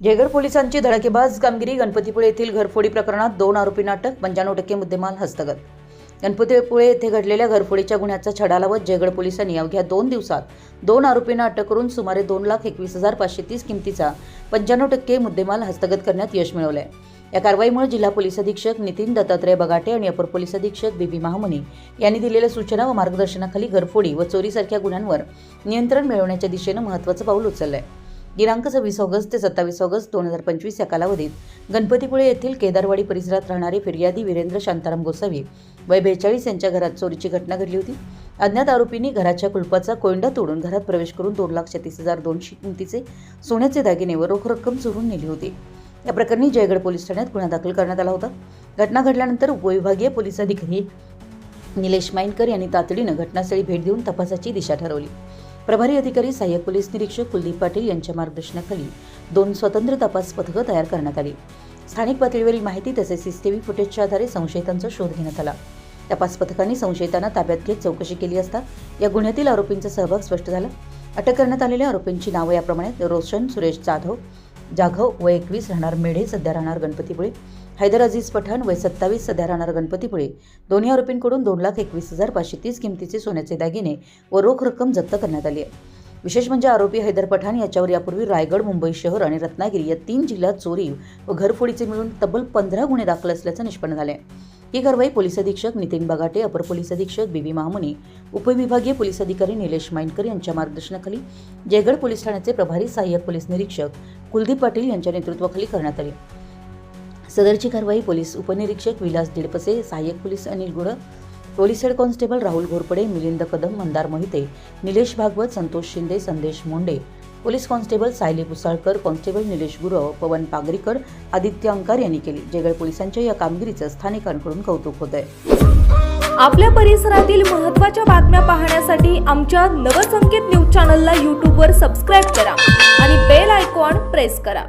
जयगड पोलिसांची धडकेबाज कामगिरी गणपतीपुळे येथील घरफोडी प्रकरणात दोन आरोपींना अटक पंच्याण्णव टक्के मुद्देमाल हस्तगत. गणपतीपुळे येथे घडलेल्या घरफोडीच्या गुन्ह्याचा छडा लावत जयगड पोलिसांनी अवघ्या दोन दिवसात दोन आरोपींना अटक करून सुमारे दोन लाख एकवीस हजार पाचशे तीस किमतीचा पंच्याण्णव टक्के मुद्देमाल हस्तगत करण्यात यश मिळवलंय. या कारवाईमुळे जिल्हा पोलीस अधीक्षक नितीन दत्तात्रय बगाटे आणि अपर पोलीस अधीक्षक बीबी महामुनी यांनी दिलेल्या सूचना व मार्गदर्शनाखाली घरफोडी व चोरीसारख्या गुन्ह्यांवर नियंत्रण मिळवण्याच्या दिशेनं महत्त्वाचं पाऊल उचललं आहे दिनांक सव्वीस ऑगस्ट ते सत्तावीस ऑगस्ट दोन हजार पंचवीस या कालावधीत गणपतीपुळे येथील केदारवाडी परिसरात राहणारे फिर्यादी वीरेंद्र शांताराम गोसावी वय बेचाळीस यांच्या घरात चोरीची घटना घडली होती. अज्ञात आरोपींनी घराच्या कुलपाचा कोयंडा तोडून घरात प्रवेश करून दोन लाख छत्तीस हजार दोनशे किमतीचे सोन्याचे दागिने व रोख रक्कम चोरून नेली होती. या प्रकरणी जयगड पोलीस ठाण्यात गुन्हा दाखल करण्यात आला होता. घटना घडल्यानंतर उपविभागीय पोलीस अधिकारी निलेश माइनकर यांनी तातडीनं घटनास्थळी भेट देऊन तपासाची दिशा ठरवली. प्रभारी अधिकारी सहाय्यक पोलीस निरीक्षक कुलदीप पाटील यांच्या मार्गदर्शनाखाली दोन स्वतंत्र तपास पथकं तयार करण्यात आली. स्थानिक पातळीवरील माहिती तसेच सीसीटीव्ही फुटेजच्या आधारे संशयितांचा शोध घेण्यात आला. तपास पथकांनी संशयितांना ताब्यात घेत चौकशी केली असता या गुन्ह्यातील आरोपींचा सहभाग स्पष्ट झाला. अटक करण्यात आलेल्या आरोपींची नावं याप्रमाणे रोशन सुरेश जाधव जाधव वय एकवीस राहणार मेढे सध्या राहणार गणपतीपुळे. हैदर अझीज पठाण वय सत्तावीस सध्या राहणार गणपतीपुळे. दोन्ही आरोपींकडून दोन लाख एकवीस हजार पाचशे तीस किमतीचे सोन्याचे दागिने व रोख रक्कम जप्त करण्यात आली आहे. विशेष म्हणजे आरोपी हैदर पठाण याच्यावर यापूर्वी रायगड मुंबई शहर आणि रत्नागिरी या तीन जिल्ह्यात चोरी व घरफोडीचे मिळून तब्बल पंधरा गुन्हे दाखल असल्याचं निष्पन्न झाले ही कारवाई पोलीस अधीक्षक नितीन बगाटे अपर पोलीस अधीक्षक बीबी महामुने उपविभागीय पोलीस अधिकारी निलेश माइंडकर यांच्या मार्गदर्शनाखाली जयगड पोलीस ठाण्याचे प्रभारी सहाय्यक पोलीस निरीक्षक कुलदीप पाटील यांच्या नेतृत्वाखाली करण्यात आली. सदरची कारवाई पोलीस उपनिरीक्षक विलास दिडपसे सहाय्यक police Anil Gud police head constable Rahul Ghorpade Milind Kadam Mandar Mohite Nilesh Bhagwat Santosh Shinde Sandesh Monde police constable Sayali Pusalkar constable Nilesh Gurav Pawan Pagrikar Aditya Ankar यांनी केली जयगड पोलिसांच्या या कामगिरीचं स्थानिकांकडून कौतुक होत आहे आपल्या परिसरातील महत्त्वाच्या बातम्या पाहण्यासाठी आमच्या नवसंकेत न्यूज चॅनलला यूट्यूबवर सबस्क्राईब करा आणि बेल आयकॉन प्रेस करा.